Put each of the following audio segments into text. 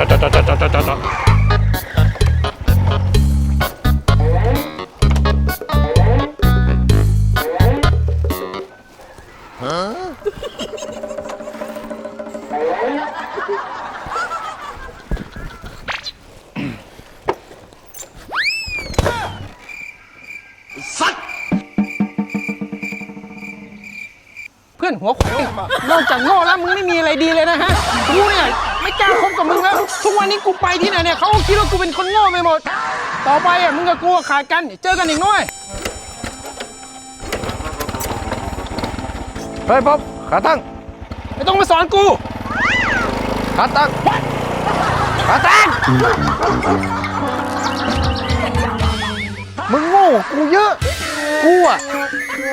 จอดจอดจอดจอดจอดจอดจอดเพื่อนหัวขวายนอกจากโง่แล้วมึงไม่มีอะไรดีเลยนะฮะกูเนี่ย ไม่กล้าคบกับมึงแล้ว ทุกวันนี้กูไปที่ไหนเนี่ยเขาก็คิดว่ากูเป็นคนโง่ไปหมด ต่อไปอะมึงกับกูขาดกันเจอกันอีกหน้อยเฮ้ยป๊อปขาตั้ง ไม่ต้องมาสอนกู ขาตั้ง ขาตั้ง มึงโง่กูเยอะ กูอะ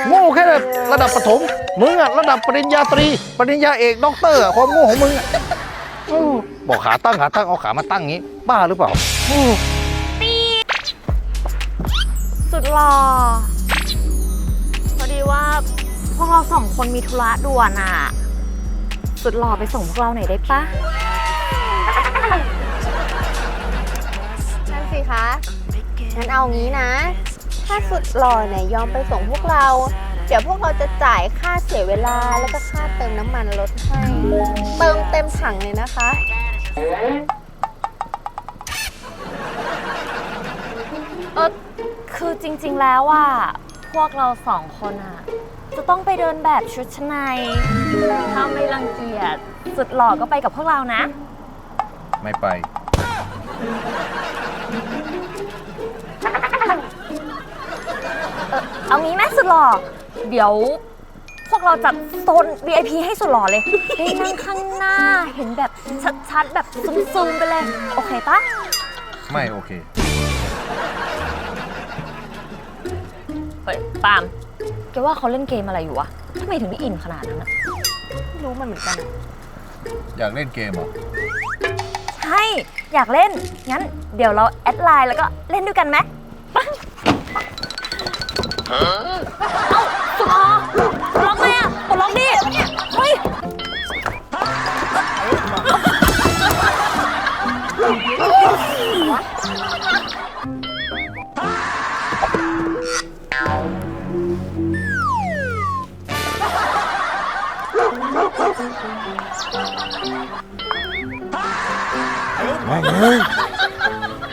โง่แค่ระดับประถม มึงอะระดับปริญญาตรี ปริญญาเอกด็อกเตอร์อะความโง่ของมึงอะโอ้ บอกขาตั้งขาตั้งเอาขามาตั้งงี้ บ้าหรือเปล่า สุดหล่อพอดีว่าพวกเราสองคนมีธุระด่วนอะ สุดหล่อไปส่งพวกเราหน่อยได้ปะนั่นสิคะงั้นเอางี้นะ ถ้าสุดหล่อเนี่ยยอมไปส่งพวกเรา เดี๋ยวพวกเราจะจ่ายค่าเสียเวลาแล้วก็ค่าเติมน้ำมันรถให้ เติมเต็มถังเลยนะคะ เออคือจริงๆแล้วอะพวกเราสองคนอะ จะต้องไปเดินแบบชุดชั้นในถ้าไม่รังเกียจสุดหล่อก็ไปกับพวกเรานะ ไม่ไป เอางี้ไหมสุดหล่อเดี๋ยวพ วกเราจัดโซน VIP ให้สุดหล่อเลย ได้นั่งข้างหน้าเห็นแบบชัดๆ แบบซุ่มๆ ไปเลย โอเคปะไม่โอเค เฮ้ยปาล์มแกว่าเขาเล่นเกมอะไรอยู่วะทำไมถึงได้อินขนาดนั้นอะไม่รู้มันเหมือนกันอะอยากเล่นเกมเหรอใช่ อยากเล่น งั้นเดี๋ยวเราแอดไลน์แล้วก็เล่นด้วยกันไหม แม่งเฮ้ย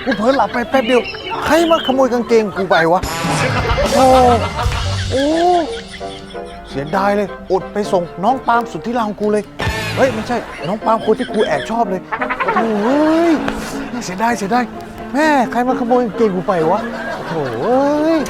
กูเผลอหลับไปแป๊บเดียว ใครมาขโมยกางเกงกูไปวะ โอ้โอ้เสียดายเลย อดไปส่งน้องปาล์มสุดที่รักของกูเลย เฮ้ย ไม่ใช่ น้องปาล์มคนที่กูแอบชอบเลย โอ้โหเฮ้ยเสียดายเสียดายแม่ใครมาขโมยกางเกงกูไปวะ โอ้โหเฮ้ย